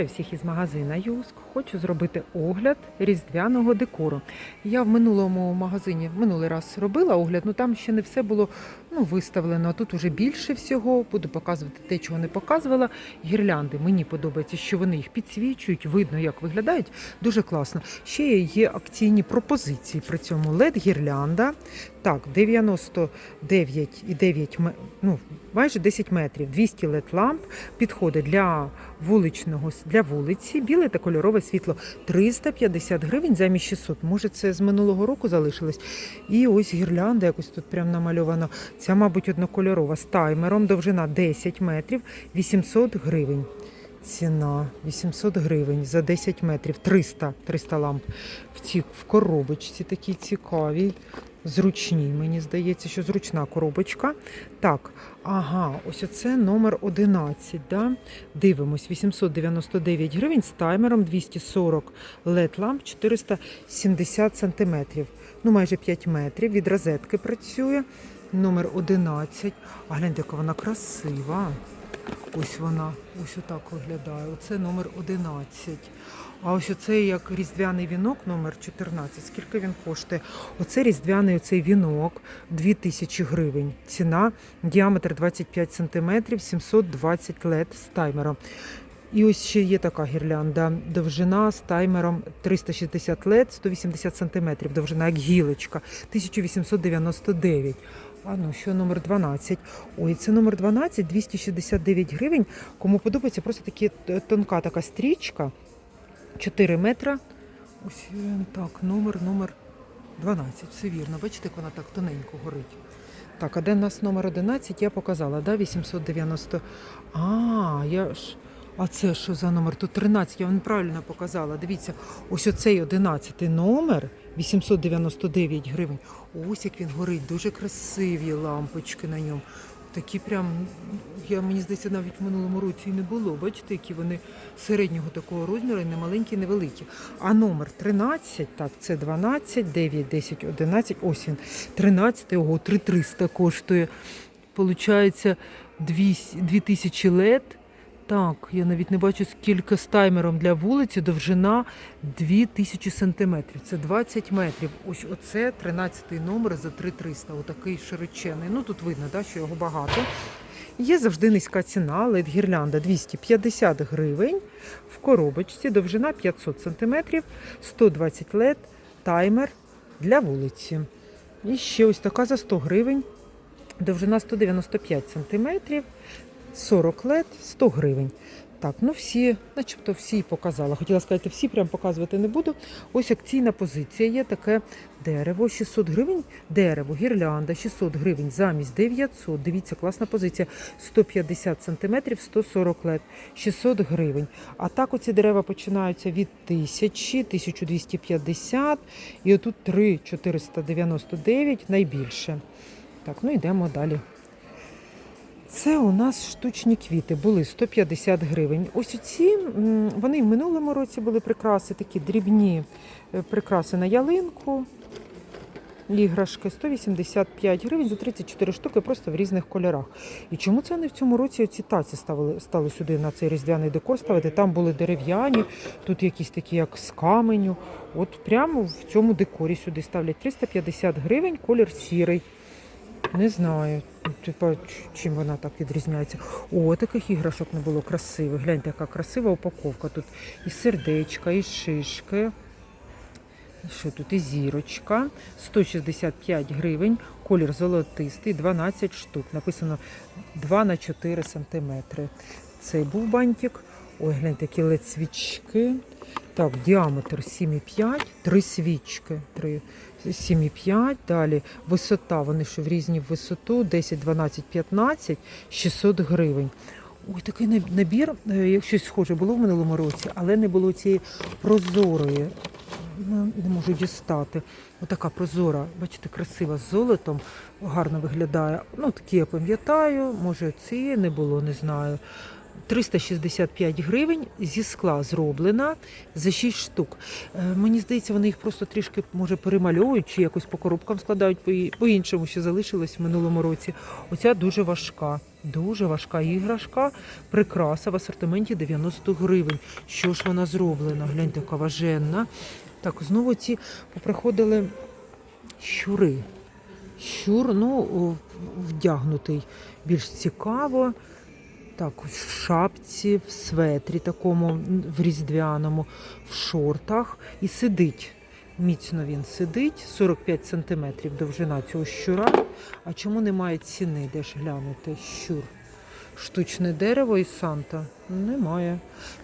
Вітаю всіх із магазина Юск. Хочу зробити огляд різдвяного декору. Я в минулому магазині минулий раз робила огляд, ну там ще не все було ну, виставлено. А тут уже більше всього. Буду показувати те, чого не показувала. Гірлянди мені подобається, що вони їх підсвічують, видно, як виглядають. Дуже класно. Ще є акційні пропозиції при цьому led гірлянда. Так, 99,9 м- ну, майже 10 метрів, 200 led ламп підходить для вуличного для вулиці, біле та кольорове світло 350 гривень замість 600. Може, це з минулого року залишилось. І ось гірлянда якось тут прям намальовано. Ця, мабуть, однокольорова з таймером, довжина 10 метрів, 800 гривень. Ціна 800 гривень за 10 метрів, 300, 300 ламп. В, ці, в коробочці такі цікаві. Зручні, мені здається, що зручна коробочка. Так, ага, ось оце номер 11. Да? Дивимось, 899 гривень з таймером 240 LED ламп 470 сантиметрів. Ну, майже 5 метрів. Від розетки працює. Номер 11. А гляньте, яка вона красива. Ось вона, ось отак виглядає. Оце номер 11. А ось оцей як різдвяний вінок, номер 14. Скільки він коштує? Оце різдвяний оцей вінок 2000 гривень. Ціна, діаметр 25 см, 720 лед з таймером. І ось ще є така гірлянда. Довжина з таймером 360 лед, 180 см. Довжина як гілочка, 1899. А ну, що номер 12? Ой, це номер 12, 269 гривень. Кому подобається, просто такі тонка така стрічка. 4 метра. Ось так, номер, номер 12. Все вірно. Бачите, як вона так тоненько горить. Так, а де в нас номер 11? Я показала, да? 890. А, я ж. А це що за номер? Тут 13, я вам неправильно показала. Дивіться, ось оцей 11 номер, 899 гривень. Ось як він горить, дуже красиві лампочки на ньому. Такі прям, я мені здається, навіть в минулому році і не було. Бачите, які вони середнього такого розміру, не маленькі, не великі. А номер 13, так, це 12, 9, 10, 11, ось він. 13, ого, 3300 коштує. Получається 2000 лет. Так, я навіть не бачу, скільки з таймером для вулиці, довжина 2000 сантиметрів. Це 20 метрів. Ось оце 13 номер за 3300. Отакий широчений. Ну тут видно, да, що його багато. Є завжди низька ціна, лед гірлянда 250 гривень. В коробочці довжина 500 сантиметрів, 120 лед, таймер для вулиці. І ще ось така за 100 гривень. Довжина 195 сантиметрів, 40 лет, 100 гривень. Так, ну всі, начебто всі показала. Хотіла сказати, всі прям показувати не буду. Ось акційна позиція є таке дерево, 600 гривень, дерево, гірлянда, 600 гривень замість 900. Дивіться, класна позиція. 150 сантиметрів, 140 лет, 600 гривень. А так оці дерева починаються від 1000, 1250 і отут 3,499 найбільше. Так, ну йдемо далі. Це у нас штучні квіти були 150 гривень. Ось ці вони в минулому році були прикраси, такі дрібні е, прикраси на ялинку. Іграшки 185 гривень за 34 штуки, просто в різних кольорах. І чому це вони в цьому році ці таці ставили, стали сюди на цей різдвяний декор ставити? Там були дерев'яні, тут якісь такі, як з каменю. От прямо в цьому декорі сюди ставлять 350 гривень, колір сірий. Не знаю, типа, чим вона так відрізняється. О, таких іграшок не було красивих. Гляньте, яка красива упаковка. Тут і сердечка, і шишки. Що тут? І зірочка. 165 гривень, колір золотистий, 12 штук. Написано 2 на 4 сантиметри. Цей був бантик. Ой, гляньте, які лед свічки. Так, діаметр 7,5, три свічки. Три. 7,5, далі висота, вони що в різні висоту, 10, 12, 15, 600 гривень. Ой, такий набір, е, як щось схоже було в минулому році, але не було цієї прозорої. Ну, Не можу дістати. Отака прозора, бачите, красива з золотом, гарно виглядає. Ну, такі я пам'ятаю, може цієї не було, не знаю. 365 гривень зі скла зроблена за 6 штук. Е, Мені здається, вони їх просто трішки може перемальовують чи якось по коробкам складають по- по-іншому, що залишилось в минулому році. Оця дуже важка, дуже важка іграшка, прикраса в асортименті 90 гривень. Що ж вона зроблена? Гляньте, яка важенна. Так, знову ці поприходили щури. Щур, ну, вдягнутий більш цікаво. Так, в шапці, в светрі такому в різдвяному, в шортах і сидить. Міцно він сидить, 45 сантиметрів довжина цього щура. А чому немає ціни? Де ж глянути? Щур. Штучне дерево і Санта? Немає.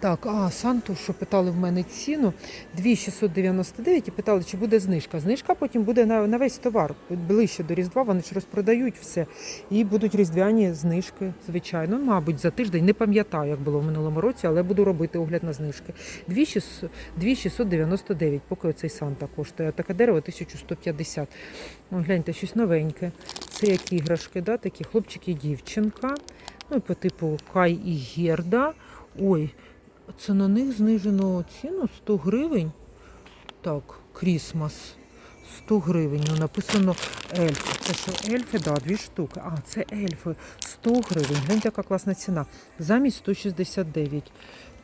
Так, а Санту, що питали в мене ціну 2699 і питали, чи буде знижка. Знижка потім буде на, на весь товар. Ближче до Різдва вони ж розпродають все. І будуть різдвяні знижки, звичайно. Ну, Мабуть, за тиждень. Не пам'ятаю, як було в минулому році, але буду робити огляд на знижки. 2699, поки оцей Санта коштує. А таке дерево 1150. О, гляньте, щось новеньке. Це як іграшки, да? такі хлопчик і дівчинка. Ну, по типу Кай і Герда. Ой, це на них знижено ціну 100 гривень. Так, Крісмас. 100 гривень. Ну, написано ельфи. Це що ельфи? Да, дві штуки. А, це ельфи. 100 гривень. Гляньте, яка класна ціна. Замість 169.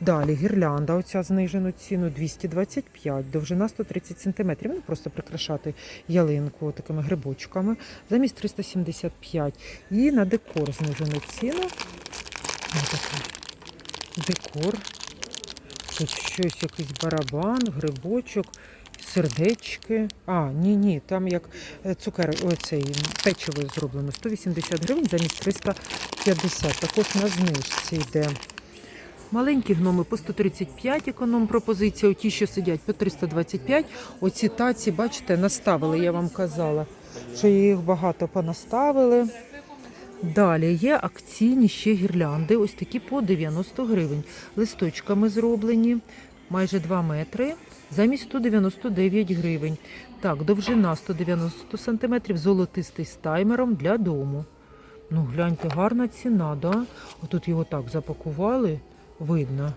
Далі гірлянда, оця знижену ціну 225, довжина 130 см. Ну, просто прикрашати ялинку такими грибочками. Замість 375. І на декор знижену ціну. Декор. Тут щось, якийсь барабан, грибочок, сердечки. А, ні, ні, там як е, цукер, оцей печиво зроблено. 180 гривень замість 350. Також на знижці йде. Маленькі гноми по 135 економ пропозиція, ті, що сидять по 325. Оці таці, бачите, наставили, я вам казала, що їх багато понаставили. Далі є акційні ще гірлянди, ось такі по 90 гривень. Листочками зроблені, майже 2 метри, замість 199 гривень. Так, довжина 190 сантиметрів, золотистий з таймером для дому. Ну, гляньте, гарна ціна, да? Отут його так запакували, видно.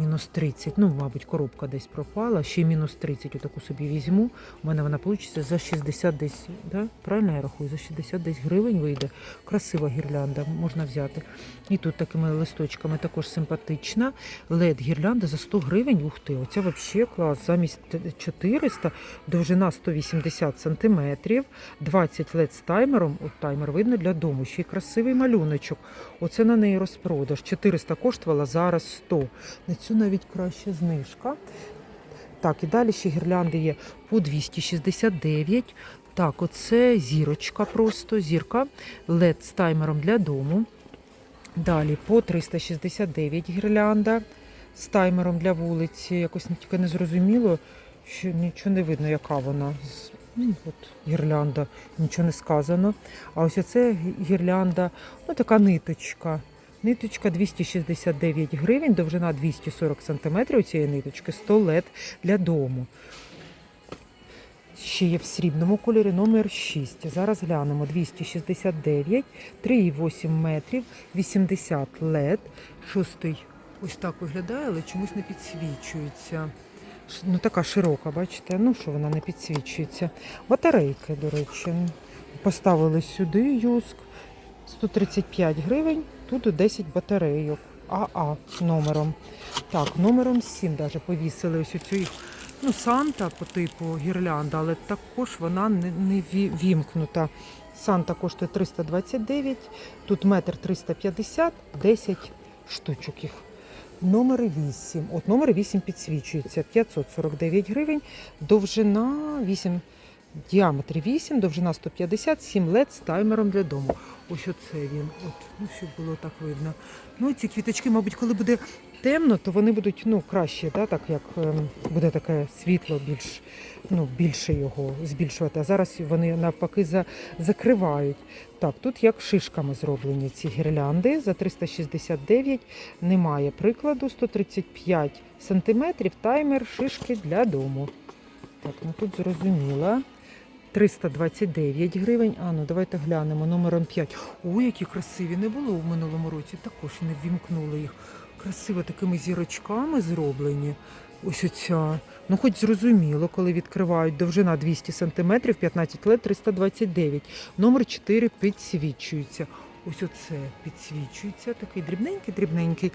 Мінус 30. Ну, мабуть, коробка десь пропала. Ще мінус 30 отаку собі візьму. У мене вона вийде за 60 десь, да? правильно я рахую, за 60 десь гривень вийде. Красива гірлянда, можна взяти. І тут такими листочками також симпатична. лед гірлянда за 100 гривень. Ух ти, оця взагалі клас. Замість 400, довжина 180 сантиметрів, 20 лед з таймером. От таймер видно для дому. Ще й красивий малюночок. Оце на неї розпродаж. 400 коштувала, зараз 100. На навіть краща знижка. Так, і далі ще гірлянди є по 269. Так, оце зірочка просто, зірка, LED з таймером для дому. Далі по 369 гірлянда з таймером для вулиці. Якось тільки не зрозуміло, що нічого не видно, яка вона. Ну, От гірлянда, нічого не сказано. А ось оце гірлянда, ну така ниточка. Ниточка 269 гривень, довжина 240 см у цієї ниточки, 100 лет для дому. Ще є в срібному кольорі номер 6. Зараз глянемо 269, 3,8 метрів, 80 лет. Шостий ось так виглядає, але чомусь не підсвічується. Ну така широка, бачите? Ну що вона не підсвічується. Батарейки, до речі. Поставили сюди юск. 135 гривень, тут 10 батарейок. АА номером. Так, номером 7 даже повісили ось цю їх. Ну, Санта по типу гірлянда, але також вона не, не вімкнута. Санта коштує 329, тут метр 350, 10 штучок їх. Номер 8. От номер 8 підсвічується 549 гривень, довжина 8, діаметр 8, довжина 150, 7 лед з таймером для дому. Ось оце він. От, ну, щоб було так видно. Ну, ці квіточки, мабуть, коли буде темно, то вони будуть ну, краще, да, так як ем, буде таке світло більш, ну, більше його збільшувати. А зараз вони навпаки за, закривають. Так, тут як шишками зроблені ці гірлянди за 369. Немає прикладу 135 сантиметрів, таймер, шишки для дому. Так, ну тут зрозуміло. 329 гривень. А ну давайте глянемо номером 5. Ой, які красиві не було в минулому році. Також не ввімкнули їх. Красиво такими зірочками зроблені. Ось оця. Ну, хоч зрозуміло, коли відкривають довжина 200 см, 15 лет 329. Номер 4 підсвічується. Ось оце підсвічується. Такий дрібненький, дрібненький.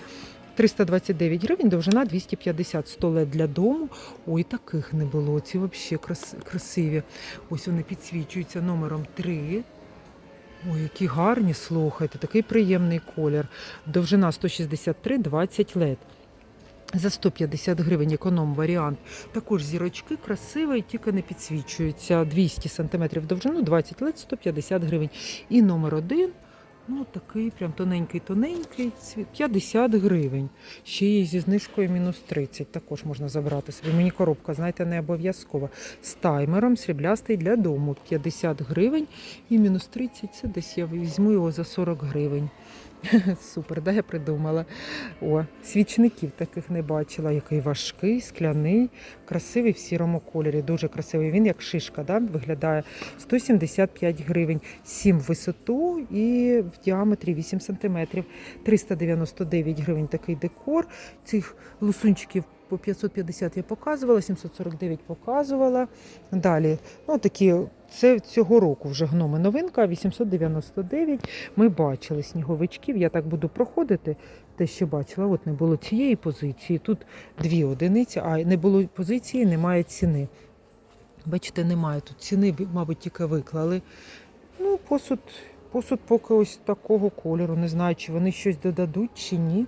329 гривень, довжина 250 100 лет для дому. Ой, таких не було. Ці взагалі крас- красиві. Ось вони підсвічуються номером 3. Ой, які гарні, слухайте, такий приємний колір. Довжина 163, 20 лет. За 150 гривень економ варіант. Також зірочки красиві, тільки не підсвічуються. 200 см довжину, 20 лет, 150 гривень. І номер один, ну такий прям тоненький-тоненький, цвіт, 50 гривень. Ще є зі знижкою мінус 30. Також можна забрати собі. Мені коробка, знаєте, не обов'язкова. З таймером сріблястий для дому. 50 гривень і мінус 30. Це десь я візьму його за 40 гривень. Супер, да, я придумала. О, свічників таких не бачила. Який важкий, скляний, красивий в сірому кольорі. Дуже красивий. Він як шишка, да, виглядає 175 гривень, 7 в висоту і в діаметрі 8 сантиметрів. 399 гривень такий декор. Цих лусунчиків по 550 я показувала, 749 показувала. Далі, ну такі, це цього року вже гноми новинка, 899. Ми бачили сніговичків. Я так буду проходити. Те, що бачила, от не було цієї позиції. Тут дві одиниці, а не було позиції, немає ціни. Бачите, немає тут ціни, мабуть, тільки виклали. Ну, посуд, посуд поки ось такого кольору. Не знаю, чи вони щось додадуть, чи ні.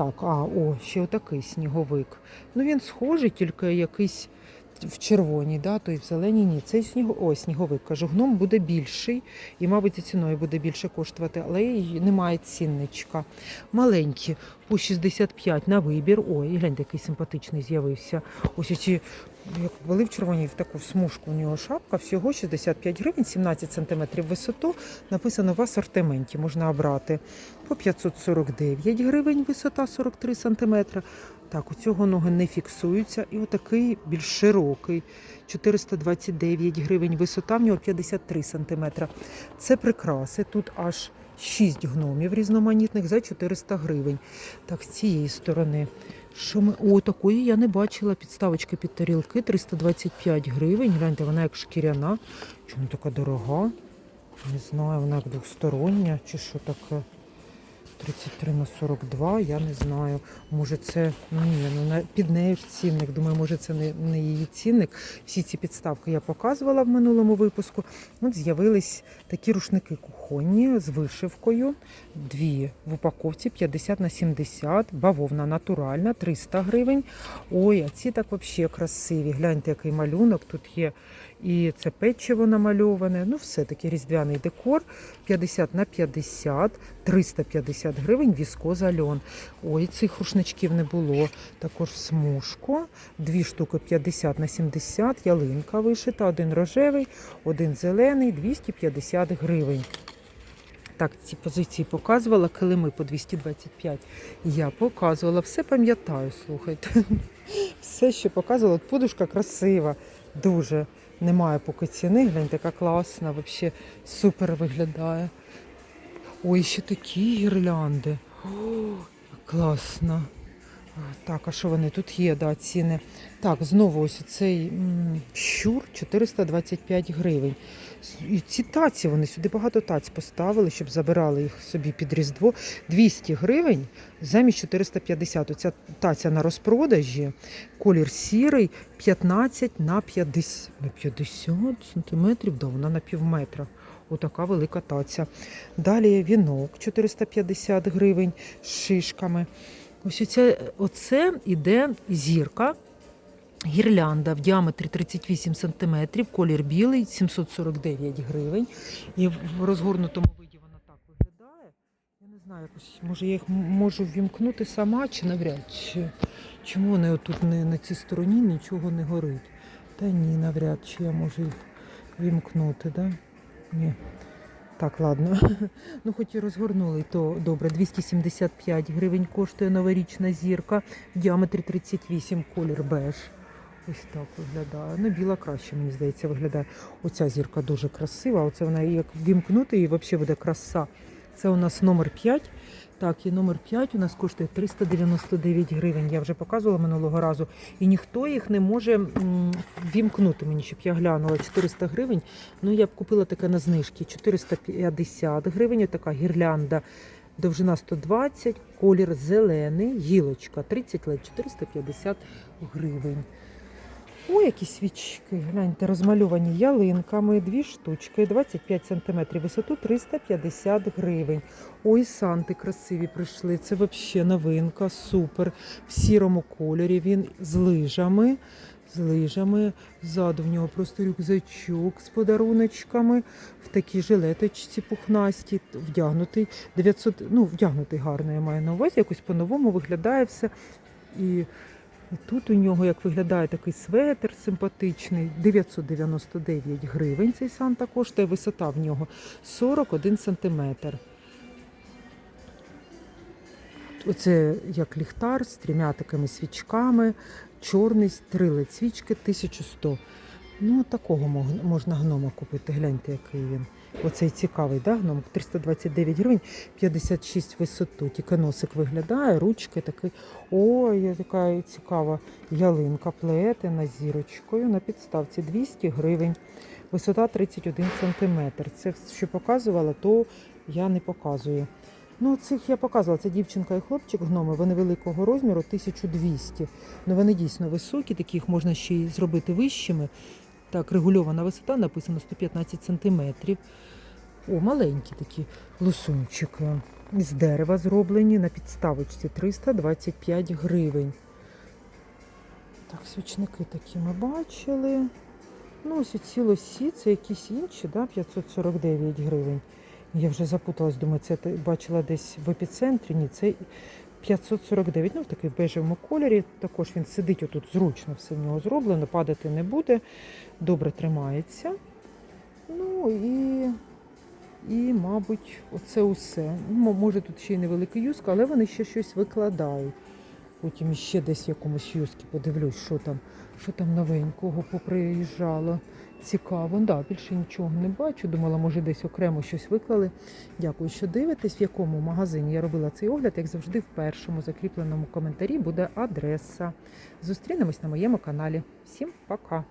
Так, а, о, ще отакий сніговик. Ну, він схожий, тільки якийсь в червоній, да, то й в зеленій ні. Цей сніго... О, сніговик, кажу, гном буде більший і, мабуть, і ціною буде більше коштувати, але й немає цінничка. Маленькі, по 65 на вибір. Ой, гляньте, який симпатичний з'явився. Ось ці, як були в червоній, в таку смужку у нього шапка, всього 65 гривень, 17 сантиметрів висоту. Написано в асортименті, можна обрати. По 549 гривень висота 43 сантиметра. Так, у цього ноги не фіксуються. І отакий більш широкий, 429 гривень, висота в нього 53 сантиметра. Це прикраси. Тут аж 6 гномів різноманітних за 400 гривень. Так, з цієї сторони. Що ми... О, такої я не бачила. Підставочки під тарілки 325 гривень. Гляньте, вона як шкіряна. Чому така дорога? Не знаю, вона як двостороння чи що таке. 33 на 42, я не знаю. Може це ну, ні, ну під нею ж цінник. Думаю, може це не, не її цінник. Всі ці підставки я показувала в минулому випуску. От з'явились такі рушники кухонні з вишивкою. Дві в упаковці 50 на 70, бавовна натуральна, 300 гривень. Ой, а ці так взагалі красиві. Гляньте, який малюнок тут є. І це печиво намальоване. Ну, все таки різдвяний декор. 50 на 50, 350 гривень віскоза льон. Ой, цих рушничків не було. Також смужку. Дві штуки 50 на 70, ялинка вишита, один рожевий, один зелений, 250 гривень. Так, ці позиції показувала, килими по 225. Я показувала, все пам'ятаю, слухайте. Все, що показувала. Подушка красива, дуже. Немає поки ціни, глянь, така класна, взагалі супер виглядає. Ой, ще такі гірлянди. О, класно. Так, а що вони тут є, да, ціни. Так, знову ось цей щур 425 гривень. І ці таці, вони сюди багато таць поставили, щоб забирали їх собі під Різдво. 200 гривень замість 450. Оця таця на розпродажі, колір сірий, 15 на 50, на 50 сантиметрів, да, вона на пів метра. Отака велика таця. Далі вінок 450 гривень з шишками. Ось оце, оце іде зірка. Гірлянда в діаметрі 38 см, колір білий, 749 гривень. І в розгорнутому виді вона так виглядає. Я не знаю, якось, може я їх можу ввімкнути сама чи навряд чи. Чому вони отут не на цій стороні нічого не горить? Та ні, навряд чи я можу їх вімкнути, да? Ні. Так, ладно. Ну, хоч і розгорнули, то добре. 275 гривень коштує новорічна зірка в діаметрі 38, колір беж. Ось так виглядає. Ну, біла краще, мені здається, виглядає. Оця зірка дуже красива. Оце вона як ввімкнути, і взагалі буде краса. Це у нас номер 5. Так, і номер 5 у нас коштує 399 гривень. Я вже показувала минулого разу. І ніхто їх не може м, ввімкнути мені, щоб я глянула 400 гривень. Ну, я б купила таке на знижки. 450 гривень, така гірлянда. Довжина 120, колір зелений, гілочка 30 лет 450 гривень. Ой, які свічки. Гляньте, розмальовані ялинками, дві штучки, 25 см, висоту 350 гривень. Ой, санти красиві прийшли. Це взагалі новинка, супер. В сірому кольорі він з лижами. З лижами. Ззаду в нього просто рюкзачок з подаруночками. В такій жилеточці пухнасті, вдягнутий. 900, ну, вдягнутий гарно, я маю на увазі, якось по-новому виглядає все. І і тут у нього як виглядає такий светр симпатичний, 999 гривень цей Санта коштує, висота в нього 41 сантиметр. Оце як ліхтар з трьома такими свічками, чорний, три лед свічки, 1100. Ну, такого можна гнома купити. Гляньте, який він. Оцей цікавий, да, гном? 329 гривень, 56 висоту. Тільки носик виглядає, ручки такий. Ой, така цікава ялинка плетена зірочкою на підставці 200 гривень. Висота 31 сантиметр. Це що показувала, то я не показую. Ну, цих я показувала. Це дівчинка і хлопчик гноми. Вони великого розміру 1200. Ну вони дійсно високі, такі їх можна ще й зробити вищими. Так, регульована висота написано 115 сантиметрів. О, маленькі такі лосунчики. З дерева зроблені на підставочці 325 гривень. Так, свічники такі ми бачили. Ну, ось ці лосі, це якісь інші, да, 549 гривень. Я вже запуталась, думаю, це бачила десь в епіцентрі. Ні, це 549, ну в такий бежевому кольорі. Також він сидить отут зручно, все в нього зроблено, падати не буде, добре тримається. Ну і, і мабуть, оце усе. Може тут ще й невеликий юск, але вони ще щось викладають. Потім ще десь якомусь юскі подивлюсь, що там, що там новенького поприїжджало. Цікаво, да, більше нічого не бачу. Думала, може десь окремо щось виклали. Дякую, що дивитесь, в якому магазині я робила цей огляд. Як завжди, в першому закріпленому коментарі буде адреса. Зустрінемось на моєму каналі. Всім пока!